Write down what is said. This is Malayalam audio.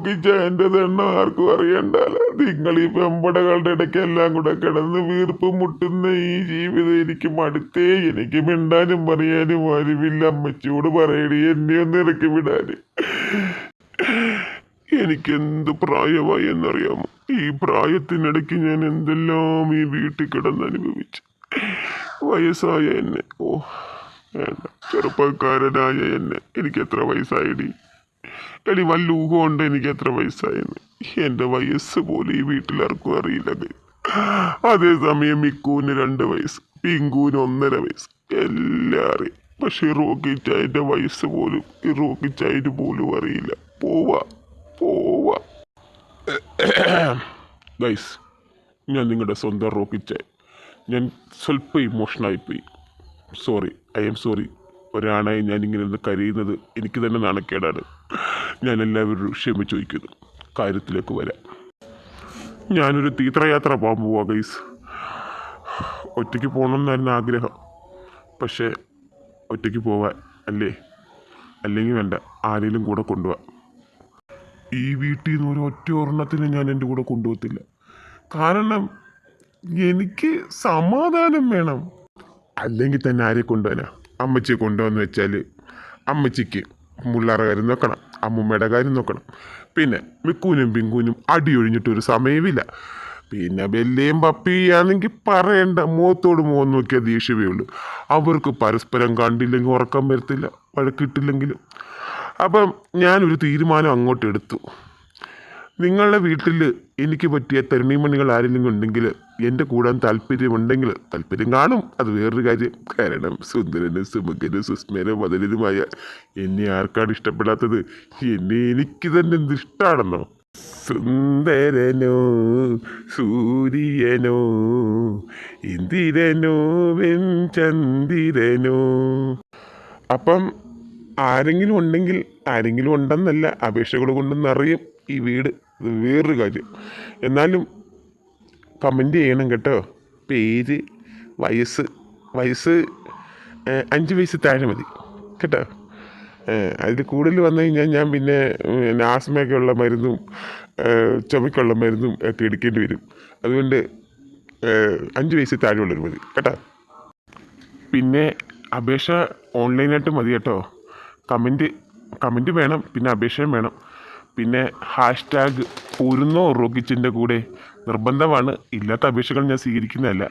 റോക്കിച്ച എന്റെ എണ്ണം ആർക്കും അറിയണ്ട. നിങ്ങൾ ഈ പെമ്പടകളുടെ ഇടയ്ക്ക് എല്ലാം കൂടെ കിടന്ന് വീർപ്പ് മുട്ടുന്ന ഈ ജീവിതം എനിക്ക് മടുത്തേ. എനിക്ക് മിണ്ടാനും പറയാനും ആരുമില്ല. അമ്മച്ചിയോട് പറയടി എന്നെ ഒന്ന് ഇറക്കി വിടാന്. എനിക്ക് എന്ത് പ്രായമായി എന്നറിയാമോ? ഈ പ്രായത്തിനിടയ്ക്ക് ഞാൻ എന്തെല്ലാം ഈ വീട്ടിൽ കിടന്ന് അനുഭവിച്ചു. വയസ്സായ എന്നെ. ഓ ചെറുപ്പക്കാരനായ എന്നെ. എനിക്ക് എത്ര വയസ്സായിടി? എടി വല്ല ഊഹമുണ്ട് എനിക്ക് എത്ര വയസ്സായെന്ന്? എന്റെ വയസ്സ് പോലും ഈ വീട്ടിലാർക്കും അറിയില്ല ഗൈ. അതേസമയം മിക്കൂന് രണ്ട് വയസ്സ് പിങ്കൂന് ഒന്നര വയസ്സ്. എല്ലാം പക്ഷെ റോക്കിച്ചായന്റെ വയസ്സ് പോലും ഈ റോക്കിച്ചായന് പോലും അറിയില്ല. പോവാ പോവാ. ഗൈസ് ഞാൻ നിങ്ങളുടെ സ്വന്തം റോക്കിച്ചായ ഞാൻ സ്വല്പം ഇമോഷണായിപ്പോയി സോറി ഐ എം സോറി ഒരാണായി ഞാൻ ഇങ്ങനെ കരയുന്നത് എനിക്ക് തന്നെ നാണക്കേടാണ്. ഞാൻ എല്ലാവരും ക്ഷമ ചോദിക്കുന്നു. കാര്യത്തിലേക്ക് വരാം. ഞാനൊരു തീർത്ഥയാത്ര പോകാൻ പോവാ ഗൈസ് ഒറ്റയ്ക്ക് പോകണം പോകണമെന്നായിരുന്നു ആഗ്രഹം. പക്ഷേ ഒറ്റയ്ക്ക് പോവാൻ അല്ലേ? അല്ലെങ്കിൽ വേണ്ട ആരെങ്കിലും കൂടെ കൊണ്ടുപോവാം ഈ വീട്ടിൽ നിന്ന് ഒരു ഒറ്റ ഒരെണ്ണത്തിന് ഞാൻ എന്റെ കൂടെ കൊണ്ടുപോകത്തില്ല. കാരണം എനിക്ക് സമാധാനം വേണം. അല്ലെങ്കിൽ തന്നെ ആരെ കൊണ്ടുപോകാനാ അമ്മച്ചിയെ കൊണ്ടുവന്ന് വെച്ചാൽ അമ്മച്ചിക്ക് മുള്ളാറ കാര്യം നോക്കണം അമ്മൂമ്മയുടെ കാര്യം നോക്കണം. പിന്നെ മിക്കൂനും പിങ്കൂനും അടിയൊഴിഞ്ഞിട്ടൊരു സമയമില്ല പിന്നെ വെല്ലയും പപ്പിയാണെങ്കിൽ പറയണ്ട മുഖത്തോട് മുഖം നോക്കിയാൽ ദേഷ്യമേ ഉള്ളൂ. അവർക്ക് പരസ്പരം കണ്ടില്ലെങ്കിൽ ഉറക്കം വരത്തില്ല വഴക്കിട്ടില്ലെങ്കിലും. അപ്പം ഞാനൊരു തീരുമാനം അങ്ങോട്ട് എടുത്തു നിങ്ങളുടെ വീട്ടിൽ എനിക്ക് പറ്റിയ തരുണിമണികൾ ആരെങ്കിലും ഉണ്ടെങ്കിൽ എന്റെ കൂടാൻ താല്പര്യമുണ്ടെങ്കിൽ താല്പര്യം കാണും. അത് വേറൊരു കാര്യം. കാരണം സുന്ദരനും സുമുഖനും സുസ്മേനും മതലനുമായ എന്നെ ആർക്കാണ് ഇഷ്ടപ്പെടാത്തത്? എന്നെ എനിക്ക് തന്നെ എന്ത് ഇഷ്ടമാണെന്നോ സുന്ദരനോ സൂര്യനോ ഇന്ദിരനോ വെഞ്ചന്ദിരനോ അപ്പം ആരെങ്കിലും ഉണ്ടെങ്കിൽ ആരെങ്കിലും ഉണ്ടെന്നല്ല അപേക്ഷകൾ കൊണ്ടെന്നറിയും ഈ വീട്. ഇത് വേറൊരു കാര്യം. എന്നാലും കമന്റ് ചെയ്യണം കേട്ടോ. പേര് വയസ്സ് വയസ്സ് അഞ്ച് വയസ്സ് താഴെ മതി. കേട്ടോ? അതിൽ കൂടുതൽ വന്നു കഴിഞ്ഞാൽ ഞാൻ പിന്നെ ആസ്മയൊക്കെ ഉള്ള മരുന്നും ചുമക്കുള്ള മരുന്നും ഒക്കെ എടുക്കേണ്ടി വരും. അതുകൊണ്ട് അഞ്ച് വയസ്സ് താഴെയുള്ളൊരു മതി. കേട്ടോ? പിന്നെ അപേക്ഷ ഓൺലൈനായിട്ട് മതി കേട്ടോ. കമന്റ് കമന്റ് വേണം പിന്നെ അപേക്ഷയും വേണം. പിന്നെ ഹാഷ്ടാഗ് പൊരുന്നോ റോക്കിച്ചിന്റെ കൂടെ നിർബന്ധമാണ്. ഇല്ലാത്ത അപേക്ഷകൾ ഞാൻ സ്വീകരിക്കുന്നതല്ല.